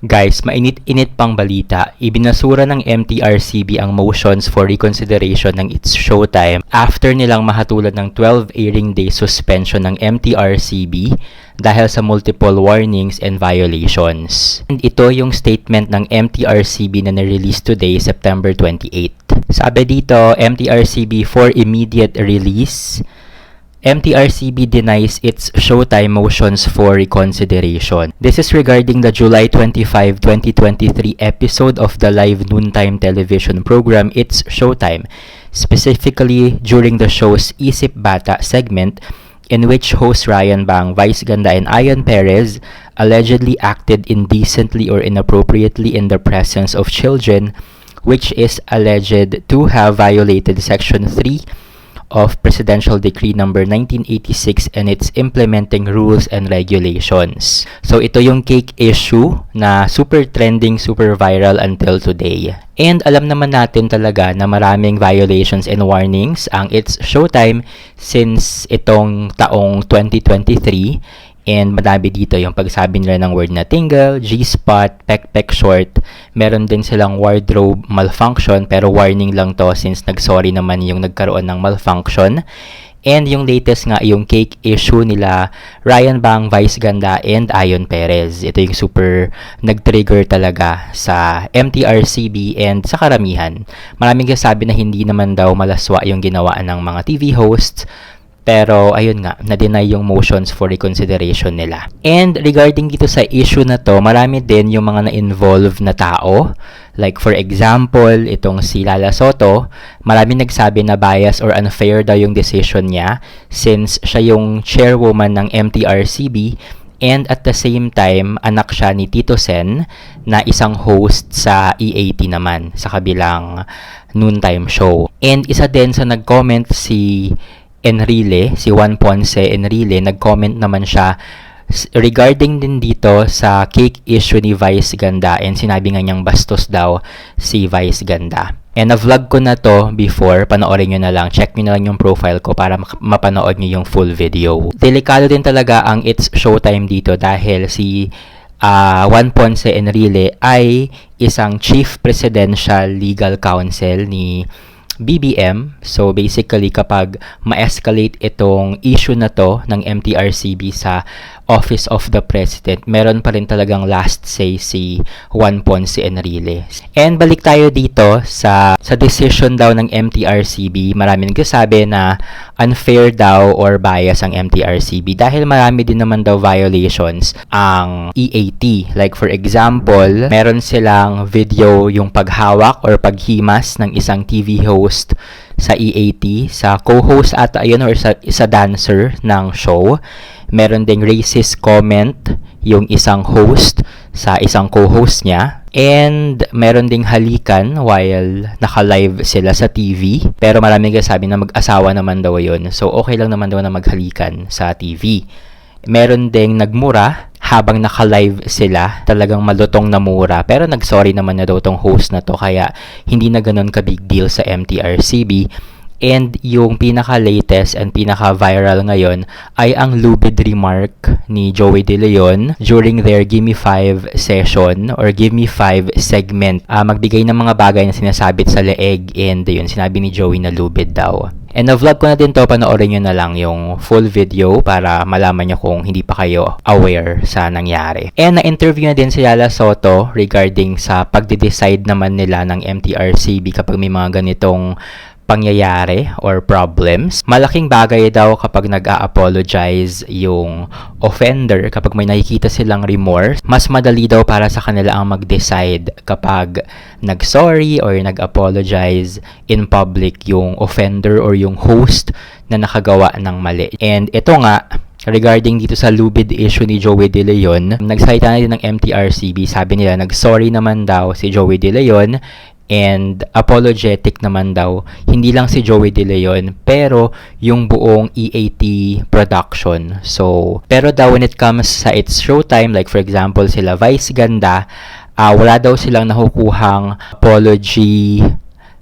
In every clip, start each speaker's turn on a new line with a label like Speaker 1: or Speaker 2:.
Speaker 1: Guys, mainit-init pang balita. Ibinasura ng MTRCB ang motions for reconsideration ng It's Showtime after nilang mahatulan ng 12 airing day suspension ng MTRCB dahil sa multiple warnings and violations. And ito yung statement ng MTRCB na na-release today, September 28. Sabi dito, MTRCB for immediate release MTRCB denies its Showtime motions for reconsideration. This is regarding the July 25, 2023 episode of the live noontime television program It's Showtime, specifically during the show's Isip Bata segment in which host Ryan Bang, Vice Ganda, and Ian Perez allegedly acted indecently or inappropriately in the presence of children, which is alleged to have violated Section 3 of Presidential Decree number 1986 and its implementing rules and regulations. So ito yung cake issue na super trending, super viral until today. And alam naman natin talaga na maraming violations and warnings ang It's Showtime since itong taong 2023 And madami dito yung pagsabi nila ng word na tingle, G-spot, pek-pek short. Meron din silang wardrobe malfunction pero warning lang to since nagsorry naman yung nagkaroon ng malfunction. And yung latest nga, yung cake issue nila Ryan Bang, Vice Ganda, and Ayon Perez. Ito yung super nag-trigger talaga sa MTRCB and sa karamihan. Maraming kasabi na hindi naman daw malaswa yung ginawa ng mga TV hosts pero ayun nga, na-deny yung motions for reconsideration nila. And regarding dito sa issue na to, marami din yung mga na-involve na tao. Like for example, itong si Lala Soto, marami nagsabi na bias or unfair daw yung decision niya since siya yung chairwoman ng MTRCB and at the same time, anak siya ni Tito Sen na isang host sa EAT naman sa kabilang noontime show. And isa din sa nag-comment si Enrile, si Juan Ponce Enrile, nag-comment naman siya regarding din dito sa cake issue ni Vice Ganda and sinabi nga niyang bastos daw si Vice Ganda. And na-vlog ko na to before, panoorin nyo na lang, check nyo na lang yung profile ko para mapanood nyo yung full video. Delikado din talaga ang It's Showtime dito dahil si uh, Juan Ponce Enrile ay isang Chief Presidential Legal Counsel ni BBM. So basically kapag ma-escalate itong issue na to ng MTRCB sa Office of the President, meron pa rin talagang last say si Juan Ponce Enrile. And balik tayo dito sa sa decision daw ng MTRCB. Marami nagsasabi na unfair daw or bias ang MTRCB dahil marami din naman daw violations ang EAT. Like for example, meron silang video yung paghawak or paghimas ng isang TV host sa EAT, sa co-host at ayun or sa, sa dancer ng show meron ding racist comment yung isang host sa isang co-host niya. And meron ding halikan while naka-live sila sa TV. Pero maraming sabi na mag-asawa naman daw yun. So okay lang naman daw na maghalikan sa TV. Meron ding nagmura habang naka-live sila, talagang malutong na mura. Pero nag-sorry naman na daw tong host na to, kaya hindi na ganun ka big deal sa MTRCB. And yung pinaka-latest and pinaka-viral ngayon ay ang lubid remark ni Joey De Leon during their Give Me 5 session or Give Me 5 segment. Uh, magbigay ng mga bagay na sinasabit sa leeg and yun, sinabi ni Joey na lubid daw. And na-vlog ko na din to, panoorin nyo na lang yung full video para malaman nyo kung hindi pa kayo aware sa nangyari. And na-interview na din si Yala Soto regarding sa pagde-decide naman nila ng MTRCB kapag may mga ganitong pangyayari or problems. Malaking bagay daw kapag nag-a-apologize yung offender kapag may nakikita silang remorse. Mas madali daw para sa kanila ang mag-decide kapag nag-sorry or nag-apologize in public yung offender or yung host na nakagawa ng mali. And ito nga, regarding dito sa lubid issue ni Joey De Leon, nagsalita na din ng MTRCB. Sabi nila, nag-sorry naman daw si Joey De Leon and apologetic naman daw. Hindi lang si Joey De Leon pero yung buong EAT production. So pero daw when it comes sa It's Showtime like for example sila Vice Ganda uh, wala daw silang nakukuhang apology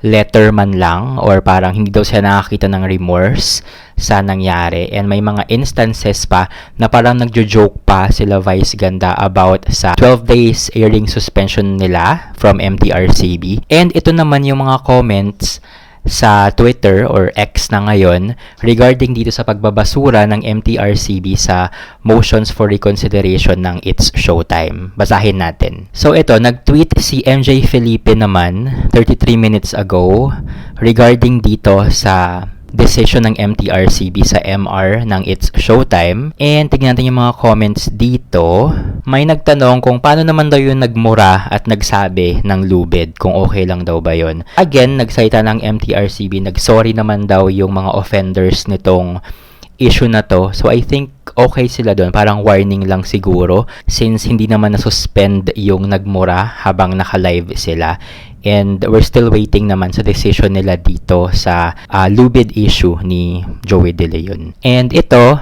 Speaker 1: letter man lang or parang hindi daw siya nakakita ng remorse sa nangyari. And may mga instances pa na parang nagjo-joke pa sila Vice Ganda about sa 12 days airing suspension nila from MTRCB. And ito naman yung mga comments sa Twitter or X na ngayon regarding dito sa pagbabasura ng MTRCB sa motions for reconsideration ng It's Showtime. Basahin natin. So ito, nag-tweet si MJ Felipe naman 33 minutes ago regarding dito sa decision ng MTRCB sa MR ng It's Showtime. And tignan natin yung mga comments dito. May nagtanong kung paano naman daw yung nagmura at nagsabi ng lubid, kung okay lang daw ba yon. Again, nagsalita ng MTRCB, nagsorry naman daw yung mga offenders nitong issue na to. So I think okay sila doon. Parang warning lang siguro since hindi naman na-suspend yung nagmura habang naka-live sila. And we're still waiting naman sa decision nila dito sa uh, lubid issue ni Joey De Leon. And ito,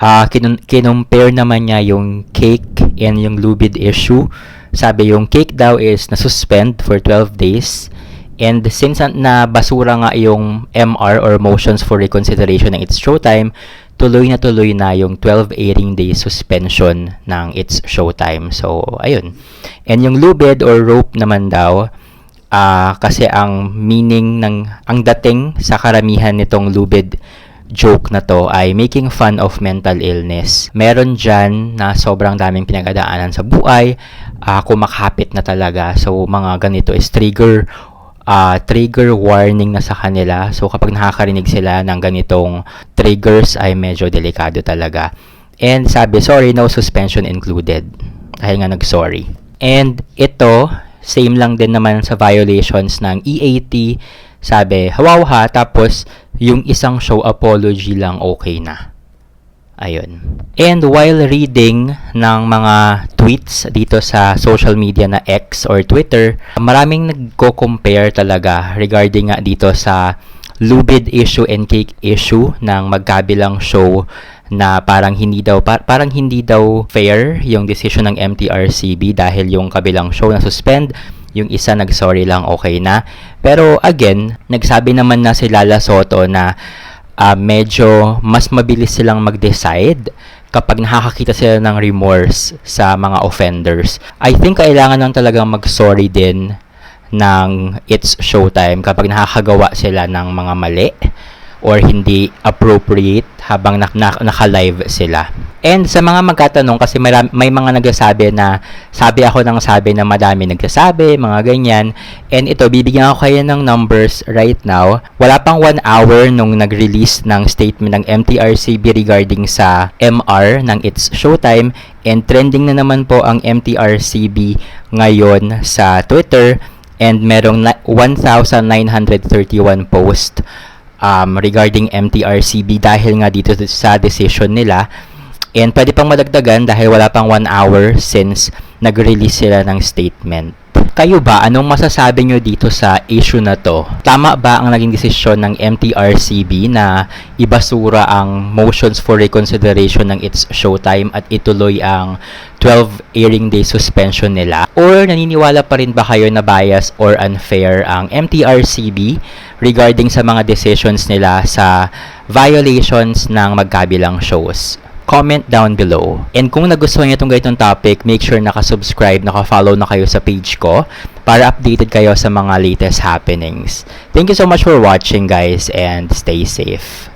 Speaker 1: uh, kinum- kinumpare naman niya yung cake and yung lubid issue. Sabi yung cake daw is na-suspend for 12 days And since na basura nga yung MR or motions for reconsideration ng It's Showtime, tuloy na tuloy na yung 12 airing day suspension ng It's Showtime. So, ayun. And yung lubid or rope naman daw, uh, kasi ang meaning ng, ang dating sa karamihan nitong lubid joke na to ay making fun of mental illness. Meron dyan na sobrang daming pinagdaanan sa buhay, uh, kumakapit na talaga. So, mga ganito is trigger uh, trigger warning na sa kanila. So, kapag nakakarinig sila ng ganitong triggers ay medyo delikado talaga. And sabi, sorry, no suspension included. Dahil nga nag-sorry. And ito, same lang din naman sa violations ng EAT. Sabi, hawaw ha, tapos yung isang show apology lang okay na. Ayun. And while reading ng mga tweets dito sa social media na X or Twitter, maraming nagko-compare talaga regarding nga dito sa lubid issue and cake issue ng magkabilang show na parang hindi daw par- parang hindi daw fair yung decision ng MTRCB dahil yung kabilang show na suspend yung isa nag-sorry lang okay na. Pero again nagsabi naman na si Lala Soto na uh, medyo mas mabilis silang mag-decide kapag nakakakita sila ng remorse sa mga offenders. I think kailangan lang talagang mag-sorry din ng It's Showtime kapag nakakagawa sila ng mga mali or hindi appropriate habang nak- nak- naka-live sila. And sa mga magkatanong, kasi may, may mga nagsasabi na sabi ako ng sabi na madami nagsasabi, mga ganyan. And ito, bibigyan ako kayo ng numbers right now. Wala pang one hour nung nag-release ng statement ng MTRCB regarding sa MR ng It's Showtime. And trending na naman po ang MTRCB ngayon sa Twitter. And merong 1,931 post um, regarding MTRCB dahil nga dito sa decision nila. And pwede pang madagdagan dahil wala pang 1 hour since nag-release sila ng statement. Kayo ba, anong masasabi nyo dito sa issue na to? Tama ba ang naging desisyon ng MTRCB na ibasura ang motions for reconsideration ng its showtime at ituloy ang 12 airing day suspension nila? Or naniniwala pa rin ba kayo na bias or unfair ang MTRCB regarding sa mga decisions nila sa violations ng magkabilang shows? Comment down below. And kung nagustuhan niyo itong ganitong topic, make sure naka-subscribe, naka-follow na kayo sa page ko para updated kayo sa mga latest happenings. Thank you so much for watching guys and stay safe.